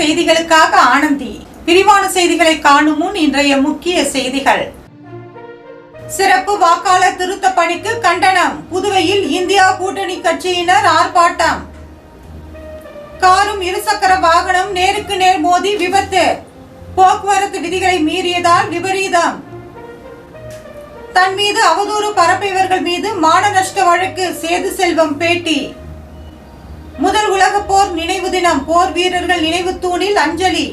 செய்திகளுக்காக ஆனந்தி. விரிவான செய்திகளை காணும் முன் இன்றைய முக்கிய செய்திகள். சிறப்பு வாக்காளர் திருத்த பணிக்கு கண்டனம். புதுவையில் இந்தியா கூட்டணி கட்சியினர் ஆர்ப்பாட்டம். காரும் இருசக்கர வாகனம் நேருக்கு நேர் மோதி விபத்து. போக்குவரத்து விதிகளை மீறியதால் விபரீதம். தன் மீது அவதூறு பரப்பியவர்கள் மீது மான நஷ்ட வழக்கு. சேது செல்வம் பேட்டி. முதல் உலக போர் நினைவு தினம் போர் வீரர்கள் நினைவு தூணில் அஞ்சலி.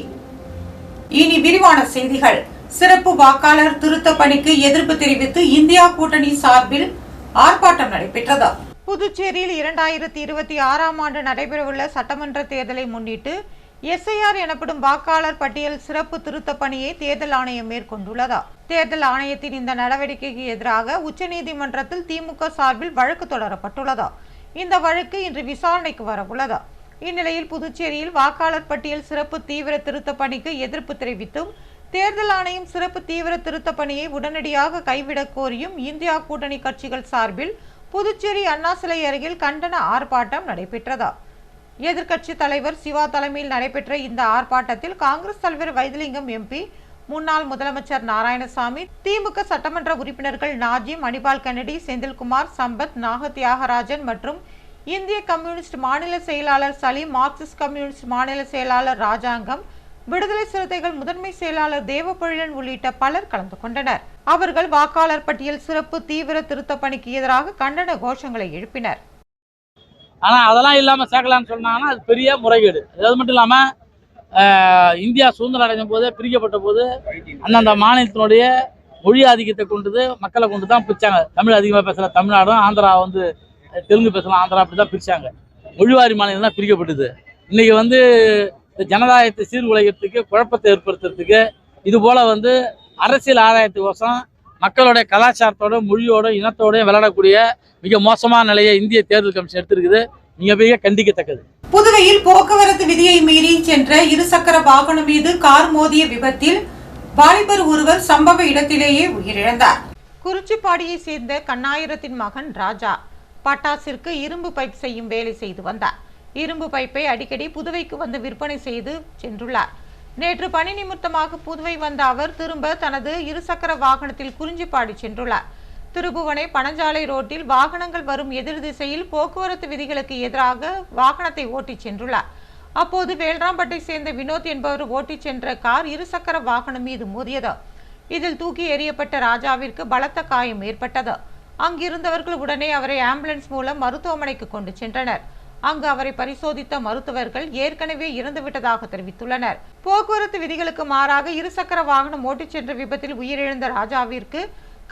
இனி விரிவான செய்திகள். சிறப்பு வாக்காளர் திருத்த பணிக்கு எதிர்ப்பு தெரிவித்து இந்தியா கூட்டணி சார்பில் ஆர்ப்பாட்டம் நடைபெற்றது. புதுச்சேரியில் இரண்டாயிரத்தி இருபத்தி ஆறாம் ஆண்டு நடைபெறவுள்ள சட்டமன்ற தேர்தலை முன்னிட்டு எஸ்ஐஆர் எனப்படும் வாக்காளர் பட்டியல் சிறப்பு திருத்த பணியை தேர்தல் ஆணையம் மேற்கொண்டுள்ளதா. தேர்தல் ஆணையத்தின் இந்த நடவடிக்கைக்கு எதிராக உச்சநீதிமன்றத்தில் திமுக சார்பில் வழக்கு தொடரப்பட்டுள்ளதா. இந்த வழக்கு இன்று விசாரணைக்கு வரவுள்ளதா இந்நிலையில் புதுச்சேரியில் வாக்காளர் பட்டியல் சிறப்பு தீவிர திருத்த பணிக்கு எதிர்ப்பு தெரிவித்தும் தேர்தல் ஆணையம் சிறப்பு தீவிர திருத்த பணியை உடனடியாக கைவிடக் கோரியும் இந்தியா கூட்டணி கட்சிகள் சார்பில் புதுச்சேரி அண்ணா சிலை அருகில் கண்டன ஆர்ப்பாட்டம் நடைபெற்றதா. எதிர்க்கட்சி தலைவர் சிவா தலைமையில் நடைபெற்ற இந்த ஆர்ப்பாட்டத்தில் காங்கிரஸ் தலைவர் வைத்திலிங்கம் எம்பி முன்னாள் முதலமைச்சர் நாராயணசாமி திமுக சட்டமன்ற உறுப்பினர்கள் நாஜிம் மணிபால் கென்னடி செந்தில்குமார் சம்பத் நாக தியாகராஜன் மற்றும் இந்திய கம்யூனிஸ்ட் மாநில செயலாளர் சலீம் மார்க்சிஸ்ட் கம்யூனிஸ்ட் மாநில செயலாளர் ராஜாங்கம் விடுதலை சிறுத்தைகள் முதன்மை செயலாளர் தேவப்பொழிலன் உள்ளிட்ட பலர் கலந்து கொண்டனர். அவர்கள் வாக்காளர் பட்டியல் சிறப்பு தீவிர திருத்த பணிக்கு எதிராக கண்டன கோஷங்களை எழுப்பினர். ஆனால் அதெல்லாம் இல்லாமல் சேர்க்கலாம்னு சொன்னாங்கன்னா அது பெரிய முறைகேடு. அது மட்டும் இல்லாமல் இந்தியா சுதந்திரம் அடைஞ்ச போது பிரிக்கப்பட்ட போது அந்தந்த மாநிலத்தினுடைய மொழி ஆதிக்கத்தை கொண்டது மக்களை கொண்டு தான் பிரிச்சாங்க. தமிழ் அதிகமாக பேசல தமிழ்நாடும் ஆந்திரா வந்து தெலுங்கு பேசலாம் ஆந்திரா அப்படி தான் பிரிச்சாங்க. மொழிவாரி மாநிலம் தான் பிரிக்கப்பட்டது. இன்னைக்கு வந்து இந்த ஜனதாயத்தை சீர்குலைக்கிறதுக்கு குழப்பத்தை ஏற்படுத்துறதுக்கு இது போல் வந்து அரசியல் ஆதாயத்துக்கோசம் மக்களுடைய கலாச்சாரத்தோட மொழியோட இனத்தோட விளையாடக்கூடிய மிக மோசமான நிலையை இந்திய தேர்தல் கமிஷன் எடுத்திருக்குது. மிக கண்டிக்கத்தக்கது. புதுவையில் போக்குவரத்து விதியை மீறி சென்ற இருசக்கர வாகனம் மீது கார் மோதிய விபத்தில் வாலிபர் ஒருவர் சம்பவ இடத்திலேயே உயிரிழந்தார். குறிச்சிப்பாடியை சேர்ந்த கண்ணாயிரத்தின் மகன் ராஜா பட்டாசிற்கு இரும்பு பைப் செய்யும் வேலை செய்து வந்தார். இரும்பு பைப்பை அடிக்கடி புதுவைக்கு வந்து விற்பனை செய்து சென்றுள்ளார். நேற்று பணி நிமித்தமாக புதுவை வந்த அவர் திரும்ப தனது இருசக்கர வாகனத்தில் குறிஞ்சிப்பாடி சென்றுள்ளார். திருபுவனை பனஞ்சாலை ரோட்டில் வாகனங்கள் வரும் எதிர் திசையில் போக்குவரத்து விதிகளுக்கு எதிராக வாகனத்தை ஓட்டிச் சென்றுள்ளார். அப்போது வேல்ராம்பட்டை சேர்ந்த வினோத் என்பவர் ஓட்டிச் சென்ற கார் இருசக்கர வாகனம் மீது மோதியது. இதில் தூக்கி எறியப்பட்ட ராஜாவிற்கு பலத்த காயம் ஏற்பட்டது. அங்கிருந்தவர்கள் உடனே அவரை ஆம்புலன்ஸ் மூலம் மருத்துவமனைக்கு கொண்டு சென்றனர். அங்கு அவரை பரிசோதித்த மருத்துவர்கள் ஏற்கனவே இறந்துவிட்டதாக தெரிவித்துள்ளனர். போக்குவரத்து விதிகளுக்கு மாறாக இருசக்கர வாகனம் ஓட்டிச் சென்ற விபத்தில் உயிரிழந்த ராஜாவிற்கு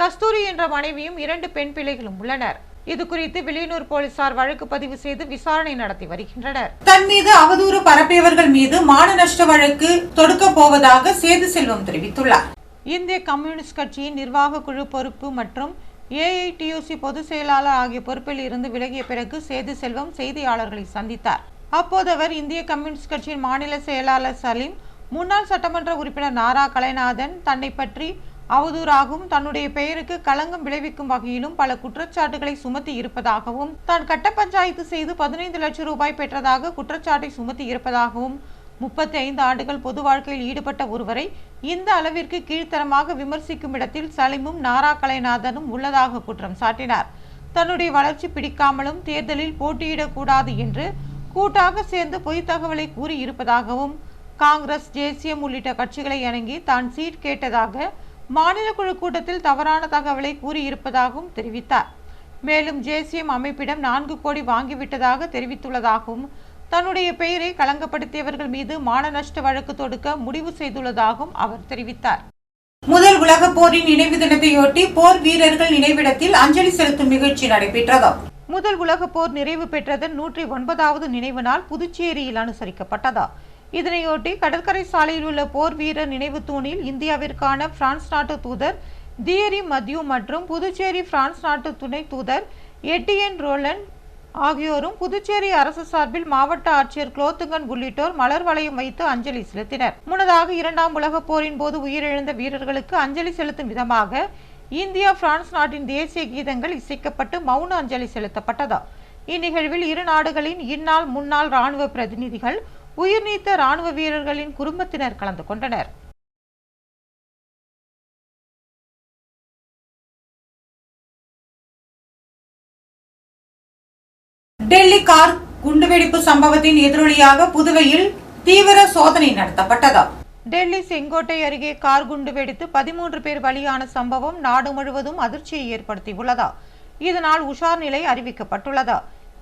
கஸ்தூரி என்ற மனைவியும் இரண்டு பெண் பிள்ளைகளும் உள்ளனர். இது குறித்து வில்லியனூர் போலீசார் வழக்கு பதிவு செய்து விசாரணை நடத்தி வருகின்றனர். தன் மீது அவதூறு பரப்பியவர்கள் மீது மான நஷ்ட வழக்கு தொடுக்க போவதாக சேது செல்வம் தெரிவித்துள்ளார். இந்திய கம்யூனிஸ்ட் கட்சியின் நிர்வாக குழு பொறுப்பு மற்றும் ஏஐடியூசி பொதுச் செயலாளர் ஆகிய பொறுப்பில் இருந்து விலகிய பிறகு சேது செல்வம் செய்தியாளர்களை சந்தித்தார். அப்போது அவர் இந்திய கம்யூனிஸ்ட் கட்சியின் மாநில செயலாளர் சலீம் முன்னாள் சட்டமன்ற உறுப்பினர் நாரா கலைநாதன் தன்னை பற்றி அவதூறாகவும் தன்னுடைய பெயருக்கு களங்கம் விளைவிக்கும் வகையிலும் பல குற்றச்சாட்டுகளை சுமத்தி இருப்பதாகவும் தான் கட்ட பஞ்சாயத்து செய்து பதினைந்து லட்சம் ரூபாய் பெற்றதாக குற்றச்சாட்டை சுமத்தி இருப்பதாகவும் முப்பத்தி ஐந்து ஆண்டுகள் பொது வாழ்க்கையில் ஈடுபட்ட ஒருவரை இந்த அளவிற்கு கீழ்த்தரமாக விமர்சிக்கும் இடத்தில் சலிமும் நாரா கலைநாதனும் உள்ளதாக குற்றம் சாட்டினார். தன்னுடைய வளர்ச்சி பிடிக்காமலும் தேர்தலில் போட்டியிடக்கூடாது என்று கூட்டாக சேர்ந்து பொய் தகவலை கூறி இருப்பதாகவும் காங்கிரஸ் ஜேசியம் உள்ளிட்ட கட்சிகளை இணங்கி தான் சீட் கேட்டதாக மாநில குழு கூட்டத்தில் தவறான தகவலை கூறியிருப்பதாகவும் தெரிவித்தார். மேலும் ஜேசிஎம் அமைப்பிடம் நான்கு கோடி வாங்கிவிட்டதாக தெரிவித்துள்ளதாகவும் தன்னுடைய பெயரை களங்கப்படுத்தியவர்கள் மீது மான நஷ்ட வழக்கு தொடுக்க முடிவு செய்துள்ளதாகவும் அவர் தெரிவித்தார். முதல் உலக போரின் நினைவு தினத்தையொட்டி போர் வீரர்கள் நினைவிடத்தில் அஞ்சலி செலுத்தும் நிகழ்ச்சி நடைபெற்றது. முதல் உலக போர் நிறைவு பெற்றதன் நூற்றி ஒன்பதாவது நினைவு நாள் புதுச்சேரியில் அனுசரிக்கப்பட்டது. இதனையொட்டி கடற்கரை சாலையில் உள்ள போர் வீரர் நினைவு தூணில் இந்தியாவிற்கான பிரான்ஸ் நாட்டு தூதர் தியரி மத்யூ மற்றும் புதுச்சேரி பிரான்ஸ் நாட்டு துணை தூதர் எட்டியன் ரோலன் ஆகியோரும் புதுச்சேரி அரசு சார்பில் மாவட்ட ஆட்சியர் குலோத்துங்கன் உள்ளிட்டோர் மலர் வளையம் வைத்து அஞ்சலி செலுத்தினர். முன்னதாக இரண்டாம் உலகப் போரின் போது உயிரிழந்த வீரர்களுக்கு அஞ்சலி செலுத்தும் விதமாக இந்தியா பிரான்ஸ் நாட்டின் தேசிய கீதங்கள் இசைக்கப்பட்டு மௌன அஞ்சலி செலுத்தப்பட்டதா. இந்நிகழ்வில் இரு நாடுகளின் இந்நாள் முன்னாள் ராணுவ பிரதிநிதிகள் உயிர் நீத்த ராணுவ வீரர்களின் குடும்பத்தினர் கலந்து கொண்டனர். டெல்லி கார் குண்டுவெடிப்பு சம்பவத்தின் எதிரொலியாக புதுவையில் தீவிர சோதனை நடத்தப்பட்டது. டெல்லி செங்கோட்டை அருகே கார் குண்டு வெடித்து பதிமூன்று பேர் பலியான சம்பவம் நாடு முழுவதும் அதிர்ச்சியை ஏற்படுத்தியுள்ளது. இதனால் உஷார் நிலை அறிவிக்கப்பட்டுள்ளது.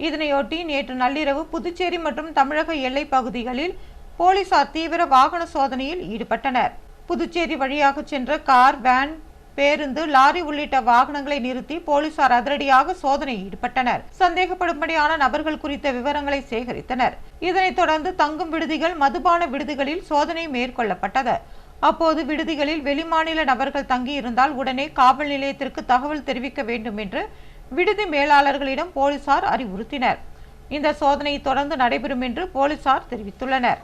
இதனையொட்டி நேற்று நள்ளிரவு புதுச்சேரி மற்றும் தமிழக எல்லைப் பகுதிகளில் போலீசார் தீவிர வாகன சோதனையில் ஈடுபட்டனர். புதுச்சேரி வழியாக சென்ற கார் வேன் பேருந்து லாரி உள்ளிட்ட வாகனங்களை நிறுத்தி போலீசார் அதிரடியாக சோதனை ஈடுபட்டனர். சந்தேகப்படும்படியான நபர்கள் குறித்த விவரங்களை சேகரித்தனர். இதனைத் தொடர்ந்து தங்கும் விடுதிகள் மதுபான விடுதிகளில் சோதனை மேற்கொள்ளப்பட்டது. அப்போது விடுதிகளில் வெளிமாநில நபர்கள் தங்கியிருந்தால் உடனே காவல் நிலையத்திற்கு தகவல் தெரிவிக்க வேண்டும் என்று விடுதி மேலாளர்களிடம் போலீசார் அறிவுறுத்தினர். இந்த சோதனை தொடர்ந்து நடைபெறும் என்று போலீசார் தெரிவித்துள்ளனர்.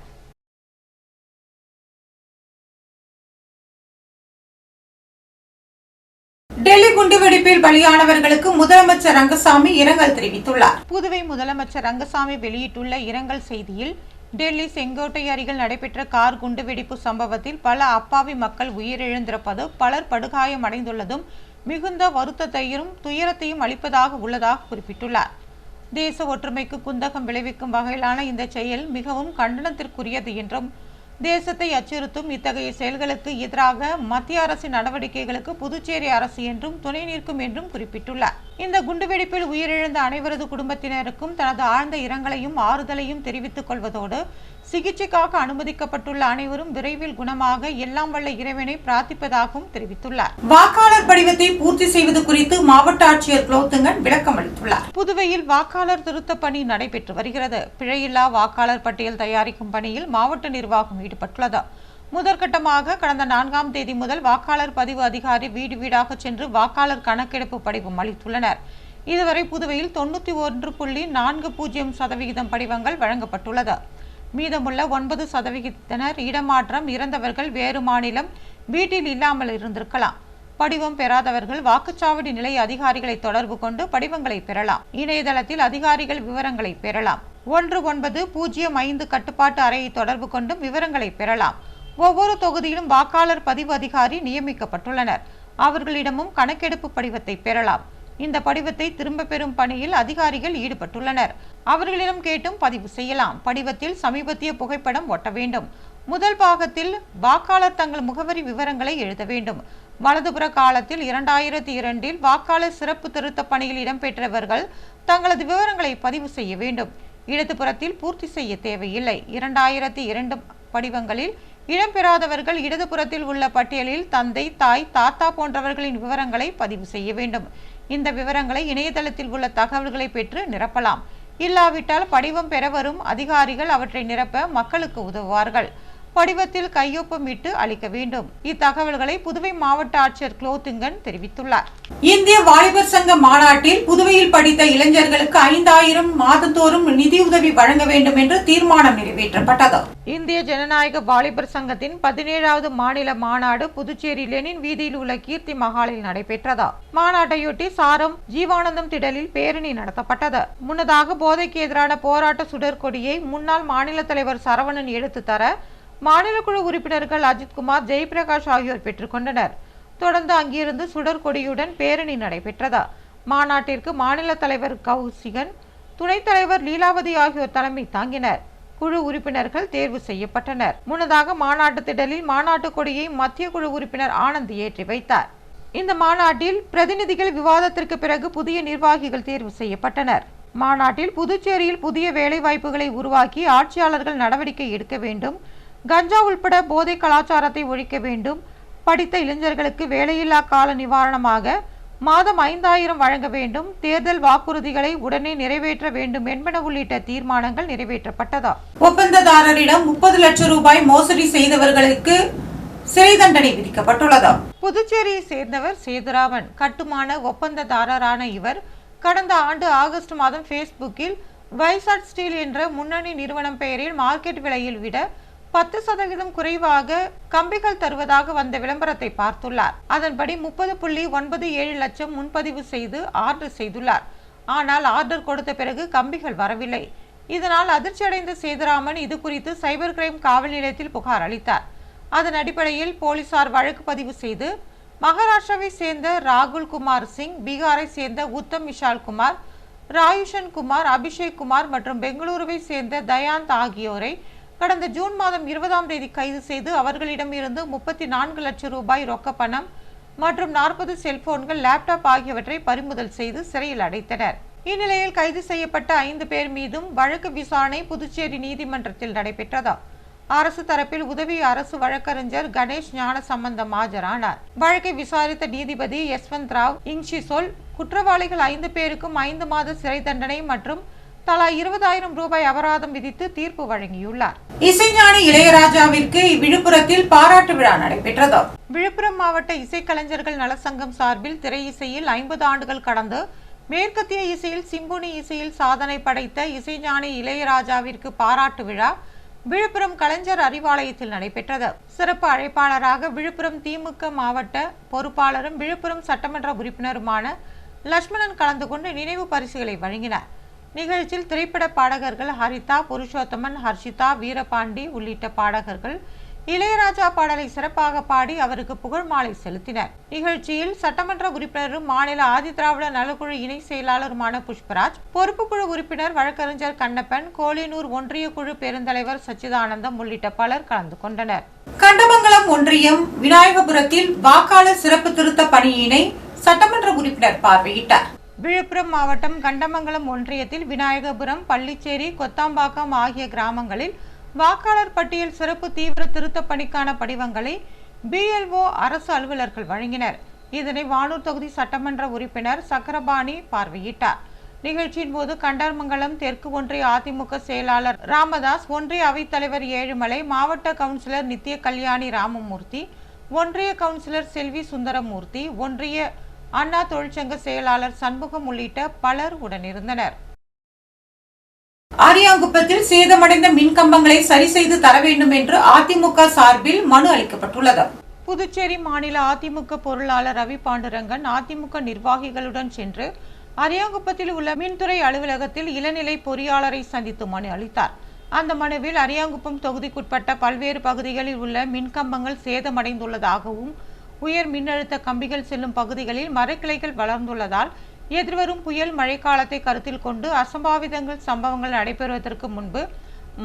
டெல்லி குண்டுவெடிப்பில் பலியானவர்களுக்கு முதலமைச்சர் ரங்கசாமி இரங்கல் தெரிவித்துள்ளார். புதுவை முதலமைச்சர் ரங்கசாமி வெளியிட்டுள்ள இரங்கல் செய்தியில் டெல்லி செங்கோட்டை அருகில் நடைபெற்ற கார் குண்டுவெடிப்பு சம்பவத்தில் பல அப்பாவி மக்கள் உயிரிழந்திருப்பது பலர் படுகாயம் அடைந்துள்ளதும் மிகுந்த வருத்தத்தையும் துயரத்தையும் அளிப்பதாக உள்ளதாக குறிப்பிட்டுள்ளார். தேச ஒற்றுமைக்கு குந்தகம் விளைவிக்கும் வகையிலான இந்த செயல் மிகவும் கண்டனத்திற்குரியது என்றும் தேசத்தை அச்சுறுத்தும் இத்தகைய செயல்களுக்கு எதிராக மத்திய அரசின் நடவடிக்கைகளுக்கு புதுச்சேரி அரசு என்றும் துணை நிற்கும் என்றும் குறிப்பிட்டுள்ளார். இந்த குண்டுவெடிப்பில் உயிரிழந்த அனைவரது குடும்பத்தினருக்கும் தனது ஆழ்ந்த இரங்கலையும் ஆறுதலையும் தெரிவித்துக் கொள்வதோடு சிகிச்சைக்காக அனுமதிக்கப்பட்டுள்ள அனைவரும் விரைவில் குணமாக எல்லாம் வல்ல இறைவனை பிரார்த்திப்பதாகவும் தெரிவித்துள்ளார். வாக்காளர் படிவத்தை பூர்த்தி செய்வது குறித்து மாவட்ட ஆட்சியர் குலோத்துங்கன் விளக்கம் அளித்துள்ளார். புதுவையில் வாக்காளர் திருத்த பணி நடைபெற்று வருகிறது. பிழையில்லா வாக்காளர் பட்டியல் தயாரிக்கும் பணியில் மாவட்ட நிர்வாகம் ஈடுபட்டுள்ளது. முதற்கட்டமாக கடந்த நான்காம் தேதி முதல் வாக்காளர் பதிவு அதிகாரி வீடு வீடாக சென்று வாக்காளர் கணக்கெடுப்பு படிவம் அளித்துள்ளனர். இதுவரை புதுவையில் தொண்ணூற்றி ஒன்று புள்ளி நான்கு பூஜ்ஜியம் சதவிகிதம் படிவங்கள் வழங்கப்பட்டுள்ளது. மீதமுள்ள ஒன்பது சதவிகிதத்தினர் இடமாற்றம் இறந்தவர்கள் வேறு மாநிலம் வீட்டில் இல்லாமல் இருந்திருக்கலாம். படிவம் பெறாதவர்கள் வாக்குச்சாவடி நிலைய அதிகாரிகளை தொடர்பு கொண்டு படிவங்களை பெறலாம். இணையதளத்தில் அதிகாரிகள் விவரங்களை பெறலாம். ஒன்று ஒன்பது பூஜ்ஜியம் ஐந்து கட்டுப்பாட்டு அறையை தொடர்பு கொண்டும் விவரங்களை பெறலாம். ஒவ்வொரு தொகுதியிலும் வாக்காளர் பதிவு அதிகாரி நியமிக்கப்பட்டுள்ளனர். அவர்களிடமும் கணக்கெடுப்பு படிவத்தை பெறலாம். இந்த படிவத்தை திரும்ப பெறும் பணியில் அதிகாரிகள் ஈடுபட்டுள்ளனர். அவர்களிடம் கேட்டும் பதிவு செய்யலாம். படிவத்தில் சமீபத்திய புகைப்படம் ஒட்ட வேண்டும். முதல் பாகத்தில் வாக்காளர் தங்கள் முகவரி விவரங்களை எழுத வேண்டும். வலதுபுற காலத்தில் இரண்டாயிரத்தி இரண்டில் வாக்காளர் சிறப்பு திருத்த பணியில் இடம்பெற்றவர்கள் தங்களது விவரங்களை பதிவு செய்ய வேண்டும். இடதுபுறத்தில் பூர்த்தி செய்ய தேவையில்லை. இரண்டாயிரத்தி இரண்டு படிவங்களில் இடம்பெறாதவர்கள் இடதுபுறத்தில் உள்ள பட்டியலில் தந்தை தாய் தாத்தா போன்றவர்களின் விவரங்களை பதிவு செய்ய வேண்டும். இந்த விவரங்களை இணையதளத்தில் உள்ள தகவல்களை பெற்று நிரப்பலாம். இல்லாவிட்டால் படிவம் பெற வரும் அதிகாரிகள் அவற்றை நிரப்ப மக்களுக்கு உதவுவார்கள். படிவத்தில் கையொப்பமிட்டு அளிக்க வேண்டும். இத்தகவல்களை புதுவை மாவட்ட ஆட்சியர் குலோத்துங்கன் தெரிவித்துள்ளார். இந்திய வாலிபர் சங்க மாநாட்டில் புதுவையில் படித்த இளைஞர்களுக்கு ஐந்தாயிரம் மாதந்தோறும் நிதியுதவி வழங்க வேண்டும் என்று தீர்மானம் நிறைவேற்றப்பட்டது. இந்திய ஜனநாயக வாலிபர் சங்கத்தின் பதினேழாவது மாநில மாநாடு புதுச்சேரி லெனின் வீதியில் உள்ள கீர்த்தி மகாலில் நடைபெற்றது. மாநாட்டையொட்டி சாரம் ஜீவானந்தம் திடலில் பேரணி நடத்தப்பட்டது. முன்னதாக போதைக்கு எதிரான போராட்ட சுடற்கொடியை முன்னாள் மாநில தலைவர் சரவணன் எடுத்து தர மாநில குழு உறுப்பினர்கள் அஜித்குமார் ஜெயபிரகாஷ் ஆகியோர் பெற்றுக்கொண்டனர் தொடர்ந்து அங்கிருந்து சுடற்கொடியுடன் பேரணி நடைபெற்றது. மாநாட்டிற்கு மாநில தலைவர் கௌசிகன் துணைத் தலைவர் லீலாவதி ஆகியோர் தலைமை தாங்கினர். குழு உறுப்பினர்கள் தேர்வு செய்யப்பட்டனர். முன்னதாக மாநாட்டு திடலில் மாநாட்டு கொடியை மத்திய குழு உறுப்பினர் ஆனந்த் ஏற்றி வைத்தார். இந்த மாநாட்டில் பிரதிநிதிகள் விவாதத்திற்கு பிறகு புதிய நிர்வாகிகள் தேர்வு செய்யப்பட்டனர். மாநாட்டில் புதுச்சேரியில் புதிய வேலைவாய்ப்புகளை உருவாக்கி ஆட்சியாளர்கள் நடவடிக்கை எடுக்க வேண்டும் கஞ்சா உள்பட போதை கலாச்சாரத்தை ஒழிக்க வேண்டும். படித்த இளைஞர்களுக்கு வேலையில்லா கால நிவாரணமாக மாதம் ஐந்தாயிரம் வழங்க வேண்டும். தேர்தல் வாக்குறுதிகளை உடனே நிறைவேற்ற வேண்டும் என்பன உள்ளிட்ட தீர்மானங்கள் நிறைவேற்றப்பட்டதா? ஒப்பந்ததாரரிடம் முப்பது லட்சம் ரூபாய் மோசடி செய்தவர்களுக்கு சிறை தண்டனை விதிக்கப்பட்டுள்ளது? புதுச்சேரியை சேர்ந்தவர் சேதுராமன். கட்டுமான ஒப்பந்ததாரரான இவர் கடந்த ஆண்டு ஆகஸ்ட் மாதம் ஃபேஸ்புக்கில் வைசாட் ஸ்டீல் என்ற முன்னணி நிறுவனம் பெயரில் மார்க்கெட் விலையில் விட பத்து சதவீதம் குறைவாக கம்பிகள் தருவதாக வந்த விளம்பரத்தை பார்த்துள்ளார். அதன்படி முப்பது புள்ளி ஒன்பது ஏழு லட்சம் முன்பதிவு செய்து ஆர்டர் செய்துள்ளார். ஆனால் ஆர்டர் கொடுத்த பிறகு கம்பிகள் வரவில்லை. இதனால் அதிர்ச்சியடைந்த சேதுராமன் இது குறித்து சைபர் கிரைம் காவல் நிலையத்தில் புகார் அளித்தார். அதன் அடிப்படையில் போலீசார் வழக்கு பதிவு செய்து மகாராஷ்டிராவை சேர்ந்த ராகுல் குமார் சிங் பீகாரை சேர்ந்த உத்தம் விஷால் குமார் ராயுஷன் குமார் அபிஷேக் குமார் மற்றும் பெங்களூருவை சேர்ந்த தயாந்த் ஆகியோரை கடந்த ஜூன் மாதம் இருபதாம் தேதி கைது செய்து அவர்களிடம் இருந்து முப்பத்தி நான்கு லட்சம் ரூபாய் ரொக்க பணம் மற்றும் நாற்பது செல்போன்கள் லேப்டாப் ஆகியவற்றை பறிமுதல் செய்து சிறையில் அடைத்தனர். இந்நிலையில் கைது செய்யப்பட்ட ஐந்து பேர் மீதும் வழக்கு விசாரணை புதுச்சேரி நீதிமன்றத்தில் நடைபெற்றது. அரசு தரப்பில் உதவி அரசு வழக்கறிஞர் கணேஷ் ஞான சம்பந்தம் ஆஜரானார். வழக்கை விசாரித்த நீதிபதி யஸ்வந்த் ராவ் இங்ஷிசோல் குற்றவாளிகள் ஐந்து பேருக்கும் ஐந்து மாத சிறை தண்டனை மற்றும் தலா இருபதாயிரம் ரூபாய் அபராதம் விதித்து தீர்ப்பு வழங்கியுள்ளார். இசைஞானி இளையராஜாவிற்கு விழுப்புரத்தில் பாராட்டு விழா நடைபெற்றது. விழுப்புரம் மாவட்ட இசைக்கலைஞர்கள் நலசங்கம் சார்பில் திரை இசையில் ஐம்பது ஆண்டுகள் கடந்து மேற்கத்திய இசையில் சிம்பொனி இசையில் சாதனை படைத்த இசைஞானி இளையராஜாவிற்கு பாராட்டு விழா விழுப்புரம் கலைஞர் அறிவாலயத்தில் நடைபெற்றது. சிறப்பு அழைப்பாளராக விழுப்புரம் திமுக மாவட்ட பொறுப்பாளரும் விழுப்புரம் சட்டமன்ற உறுப்பினருமான லட்சுமணன் கலந்து கொண்டு நினைவு பரிசுகளை வழங்கினார். நிகழ்ச்சியில் திரைப்பட பாடகர்கள் ஹரிதா புருஷோத்தமன் ஹர்ஷிதா வீரபாண்டி உள்ளிட்ட பாடகர்கள் இளையராஜா பாடலை சிறப்பாக பாடி அவருக்கு புகழ் மாலை செலுத்தினர். நிகழ்ச்சியில் சட்டமன்ற உறுப்பினரும் மாநில ஆதிதிராவிட நலக்குழு இணை செயலாளருமான புஷ்பராஜ் பொறுப்பு குழு உறுப்பினர் வழக்கறிஞர் கண்ணப்பன் கோலினூர் ஒன்றிய குழு பெருந்தலைவர் சச்சிதானந்தம் உள்ளிட்ட பலர் கலந்து கொண்டனர். கண்டமங்கலம் ஒன்றியம் விநாயகபுரத்தில் வாக்காளர் சிறப்பு திருத்த பணியினை சட்டமன்ற உறுப்பினர் பார்வையிட்டார். விழுப்புரம் மாவட்டம் கண்டமங்கலம் ஒன்றியத்தில் விநாயகபுரம் பள்ளிச்சேரி கொத்தாம்பாக்கம் ஆகிய கிராமங்களில் வாக்காளர் பட்டியல் சிறப்பு தீவிர திருத்த பணிக்கான படிவங்களை பிஎல்ஓ அரசு அலுவலர்கள் வழங்கினர். இதனை வானூர் தொகுதி சட்டமன்ற உறுப்பினர் சக்கரபாணி பார்வையிட்டார். நிகழ்ச்சியின் போது கண்டர்மங்கலம் தெற்கு ஒன்றிய அதிமுக செயலாளர் ராமதாஸ் ஒன்றிய அவைத்தலைவர் ஏழுமலை மாவட்ட கவுன்சிலர் நித்திய கல்யாணி ராமமூர்த்தி ஒன்றிய கவுன்சிலர் செல்வி சுந்தரமூர்த்தி ஒன்றிய அண்ணா தொழிற்சங்க செயலாளர் சண்முகம் உள்ளிட்ட பலர் உடனிருந்தனர். அரியாங்குப்பத்தில் சேதமடைந்த மின்கம்பங்களை சரி செய்து தர வேண்டும் என்று அதிமுக சார்பில் மனு அளிக்கப்பட்டுள்ளது. புதுச்சேரி மாநில அதிமுக பொருளாளர் ரவி பாண்டுரங்கன் அதிமுக நிர்வாகிகளுடன் சென்று அரியாங்குப்பத்தில் உள்ள மின்துறை அலுவலகத்தில் இளநிலை பொறியாளரை சந்தித்து மனு அளித்தார். அந்த மனுவில் அரியாங்குப்பம் தொகுதிக்குட்பட்ட பல்வேறு பகுதிகளில் உள்ள மின்கம்பங்கள் சேதமடைந்துள்ளதாகவும் உயர் மின்னழுத்த கம்பிகள் செல்லும் பகுதிகளில் மரக்கிளைகள் வளர்ந்துள்ளதால் எதிர்வரும் புயல் மழைக்காலத்தை கருத்தில் கொண்டு அசம்பாவிதங்கள் சம்பவங்கள் நடைபெறுவதற்கு முன்பு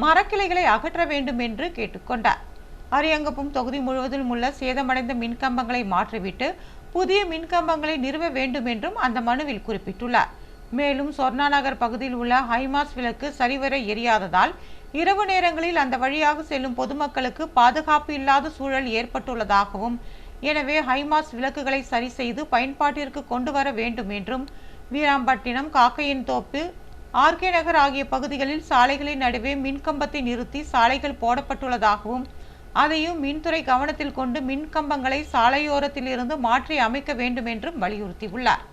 மரக்கிளைகளை அகற்ற வேண்டும் என்று கேட்டுக்கொண்டார். அரியங்கப்பம் தொகுதி முழுவதிலும் உள்ள சேதமடைந்த மின்கம்பங்களை மாற்றிவிட்டு புதிய மின்கம்பங்களை நிறுவ வேண்டும் என்றும் அந்த மனுவில் குறிப்பிட்டுள்ளார். மேலும் சொர்ணா நகர் பகுதியில் உள்ள ஹைமாஸ் விளக்கு சரிவர எரியாததால் இரவு நேரங்களில் அந்த வழியாக செல்லும் பொதுமக்களுக்கு பாதுகாப்பு இல்லாத சூழல் ஏற்பட்டுள்ளதாகவும் எனவே ஹைமாஸ் விளக்குகளை சரி செய்து பயன்பாட்டிற்கு கொண்டு வர வேண்டும் என்றும் வீராம்பட்டினம் காக்கையின் தோப்பு ஆர்கே நகர் ஆகிய பகுதிகளில் சாலைகளின் நடுவே மின்கம்பத்தை நிறுத்தி சாலைகள் போடப்பட்டுள்ளதாகவும் அதையும் மின்துறை கவனத்தில் கொண்டு மின்கம்பங்களை சாலையோரத்தில் இருந்து மாற்றி அமைக்க வேண்டும் என்றும் வலியுறுத்தியுள்ளார்.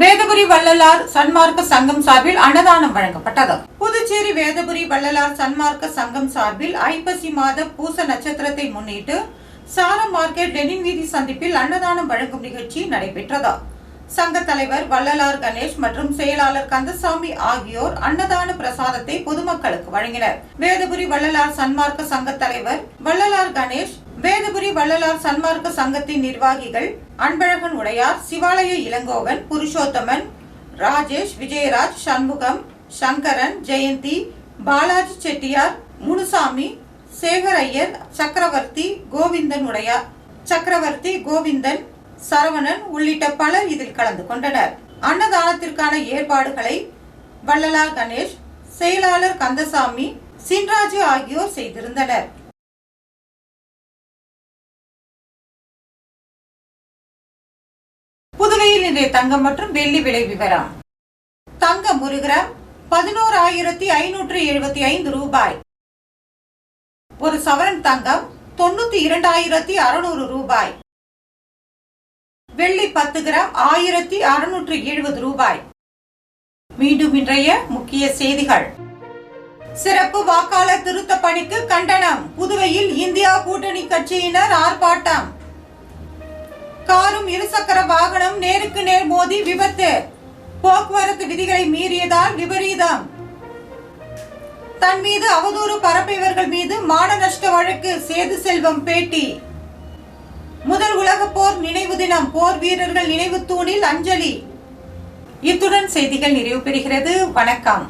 வேதபுரி வள்ளலார் சன்மார்க்க சங்கம் சார்பில் அன்னதானம் வழங்கப்பட்டது. புதுச்சேரி வேதபுரி வள்ளலார் சன்மார்க்க சங்கம் சார்பில் ஐப்பசி மாத பூச நட்சத்திரத்தை முன்னிட்டு சாரம் மார்க்கெட் லெனின் வீதி சந்திப்பில் அன்னதானம் வழங்கும் நிகழ்ச்சி நடைபெற்றது. சங்க தலைவர் வள்ளலார் கணேஷ் மற்றும் செயலாளர் கந்தசாமி ஆகியோர் அன்னதான பிரசாதத்தை பொதுமக்களுக்கு வழங்கினர். வேதபுரி வள்ளலார் சன்மார்க்க சங்க தலைவர் வள்ளலார் கணேஷ் வேதபுரி வள்ளலார் சன்மார்க்க சங்கத்தின் நிர்வாகிகள் அன்பழகன் உடையார் சிவாலய இளங்கோவன் புருஷோத்தமன் ராஜேஷ் விஜயராஜ் சண்முகம் சங்கரன் ஜெயந்தி பாலாஜி செட்டியார் முனுசாமி சேகர் ஐயர் சக்கரவர்த்தி கோவிந்தன் உடையார். சக்கரவர்த்தி கோவிந்தன் சரவணன் உள்ளிட்ட பலர் இதில் கலந்து கொண்டனர். அன்னதானத்திற்கான ஏற்பாடுகளை வள்ளலார் கணேஷ் செயலாளர் கந்தசாமி சின்ராஜு ஆகியோர் செய்திருந்தனர். புதுவையில் இன்றைய தங்கம் மற்றும் வெள்ளி விலை விவரம். தங்கம் ஒரு கிராம் பதினோரு ஆயிரத்தி ஐநூற்று எழுபத்தி ஐந்து ரூபாய். ஒரு சவரன் தங்கம் தொண்ணூத்தி இரண்டாயிரத்தி அறுநூறு ரூபாய். வெள்ளி பத்து கிராம் ஆயிரத்தி அறுநூற்று எழுபது ரூபாய். மீண்டும் இன்றைய முக்கிய செய்திகள். சிறப்பு வாக்காளர் திருத்த பணிக்கு கண்டனம். புதுவையில் இந்தியா கூட்டணி கட்சியினர் ஆர்ப்பாட்டம். காரும் இருசக்கர வாகனம் நேருக்கு நேர் மோதி விபத்து. போக்குவரத்து விதிகளை மீறியதால் விபரீதம். தன் மீது அவதூறு பரப்பியவர்கள் மீது மான நஷ்ட வழக்கு சேது செல்வம் பேட்டி. முதல் உலகப் போர் நினைவு தினம் போர் வீரர்கள் நினைவு தூணில் அஞ்சலி. இத்துடன் செய்திகள் நிறைவு பெறுகிறது. வணக்கம்.